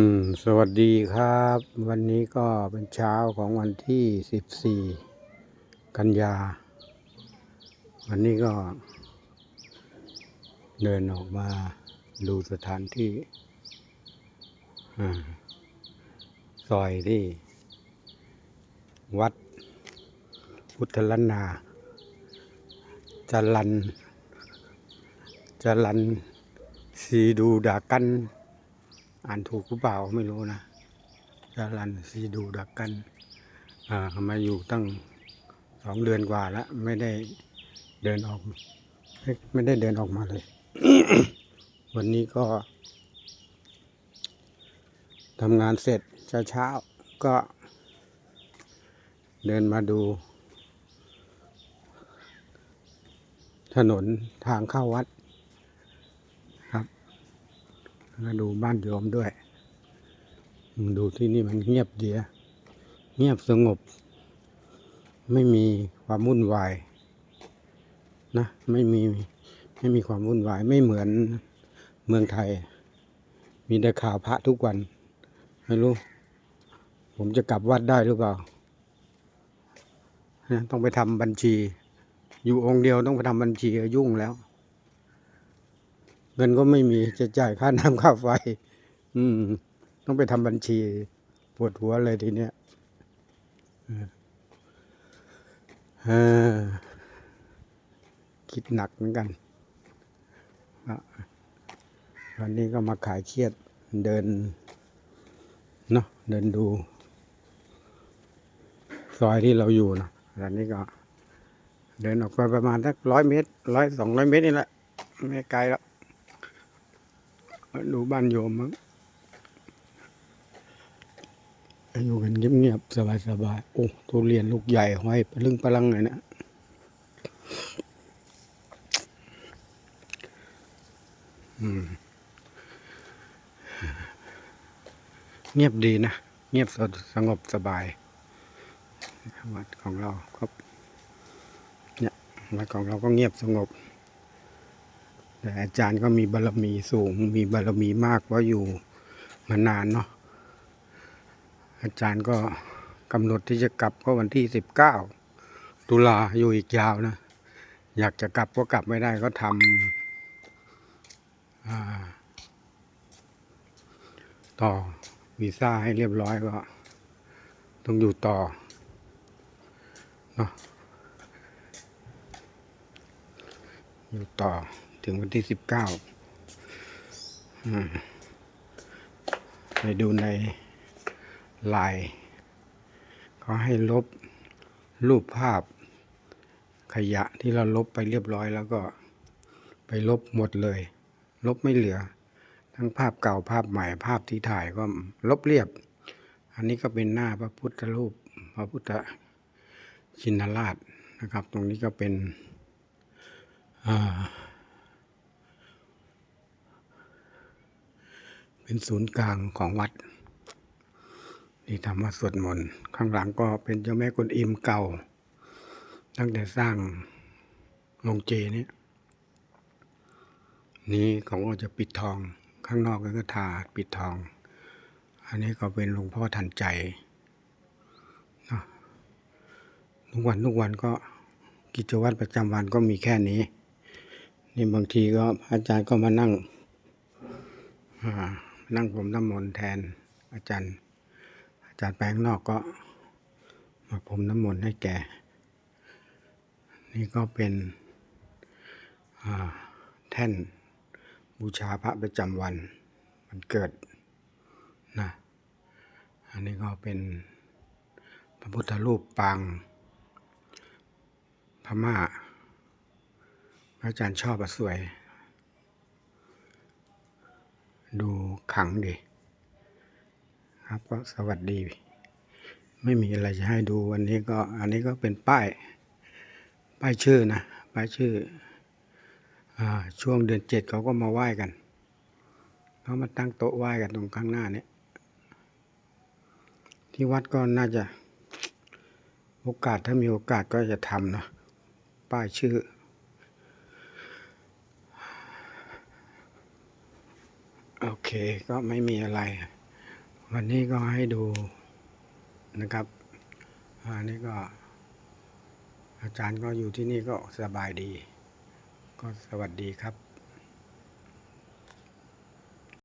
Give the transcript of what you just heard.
อืม สวัสดีครับ วันนี้ก็เป็นเช้าของวันที่สิบสี่กันยา วันนี้ก็ เดินออกมาดูสถานที่อซอยที่ วัด พุทธลนาจรันจรันสีดูดากัน อ่านถูกหรือเปล่าไม่รู้นะจารันซีดูดักกันมาอยู่ตั้งสองเดือนกว่าแล้ว ไม่ได้เดินออกไม่ไม่ได้เดินออกมาเลย วันนี้ก็ทำงานเสร็จเช้าๆก็เดินมาดู ถนนทางเข้าวัด ครับ แล้วดูบ้านโยมด้วย ดูที่นี่มันเงียบดีอะเงียบสงบ ไม่มีความวุ่นวายนะ ไม่มีไม่มีความวุ่นวาย ไม่เหมือนเมืองไทย มีแต่ข่าวพระทุกวัน ไม่รู้ ผมจะกลับวัดได้หรือเปล่านะต้องไปทำบัญชี อยู่องค์เดียวต้องไปทำบัญชียุ่งแล้ว เงินก็ไม่มีจะจ่ายค่าน้ำค่าไฟ อืม ต้องไปทำบัญชีปวดหัวเลยทีเนี้ยออเออคิดหนักเหมือนกันอะวันนี้ก็มาขายเครียดเดินเนาะเดินดู ซอยที่เราอยู่นะวันนี้ก็ เดินออกไปประมาณสักร้อยเมตรร้อยสองร้อยเมตรนี่แหละ ไม่ไกลแล้ว ดูบ้านโยมมั้งอยู่กันเงียบๆสบายๆ โอ้ทุเรียนลูกใหญ่ห้อยลึงปลังเลยเนะเงียบดีนะ เงียบสดสงบสบาย วัดของเราก็เนี่ยวัดของเราก็เงียบสงบ แต่อาจารย์ก็มีบารมีสูง มีบารมีมากเพราะอยู่มานานเนาะอาจารย์ก็กำหนดที่จะกลับก็วันที่สิบเก้าตุลาอยู่อีกยาวนะ อยากจะกลับก็กลับไม่ได้ก็ทำต่อวีซ่าให้เรียบร้อยก็ ต้องอยู่ต่อเนาะอยู่ต่อ ถึงวันที่สิบเก้าไปดูในไลน์เขาให้ลบรูปภาพขยะที่เราลบไปเรียบร้อยแล้วก็ไปลบหมดเลย ลบไม่เหลือ ทั้งภาพเก่าภาพใหม่ภาพที่ถ่ายก็ลบเรียบ อันนี้ก็เป็นหน้าพระพุทธรูป พระพุทธชินราชนะครับ ตรงนี้ก็เป็นอ่า เป็นศูนย์กลางของวัดที่ทำมาสวดมนต์ข้างหลังก็เป็นเจ้าแม่กวนอิมเก่า ตั้งแต่สร้างโรงเจนี้นี้เขาก็จะปิดทองข้างนอกก็ทาปิดทอง อันนี้ก็เป็นหลวงพ่อทันใจนะทุกวันทุกวันก็กิจวัตรประจำวันก็มีแค่นี้ นี่บางทีก็อาจารย์ก็มานั่งอ่า นั่งผมน้ำมนต์แทนอาจารย์ อาจารย์แปลงนอกก็ มาผมน้ำมนต์ให้แก นี่ก็เป็นแท่นบูชาพระประจำวันวันเกิดนะอันนี้ก็เป็นพระพุทธรูปปางพม่าพระอาจารย์ชอบอะสวย ดู ขังดีครับก็สวัสดี ไม่มีอะไรจะให้ดูวันนี้ก็อันนี้ก็เป็นป้าย ป้ายชื่อนะ ป้ายชื่ออช่วงเดือนเจ็ดเขาก็มาไหว้กันเขามาตั้งโต๊ะไหว้กันตรงข้างหน้านี้ที่วัดก็น่าจะ โอกาสถ้ามีโอกาสก็จะทำนะป้ายชื่อ โอเคก็ไม่มีอะไร วันนี้ก็ให้ดูนะครับอันนี้ก็ อาจารย์ก็อยู่ที่นี่ก็สบายดี ก็สวัสดีครับ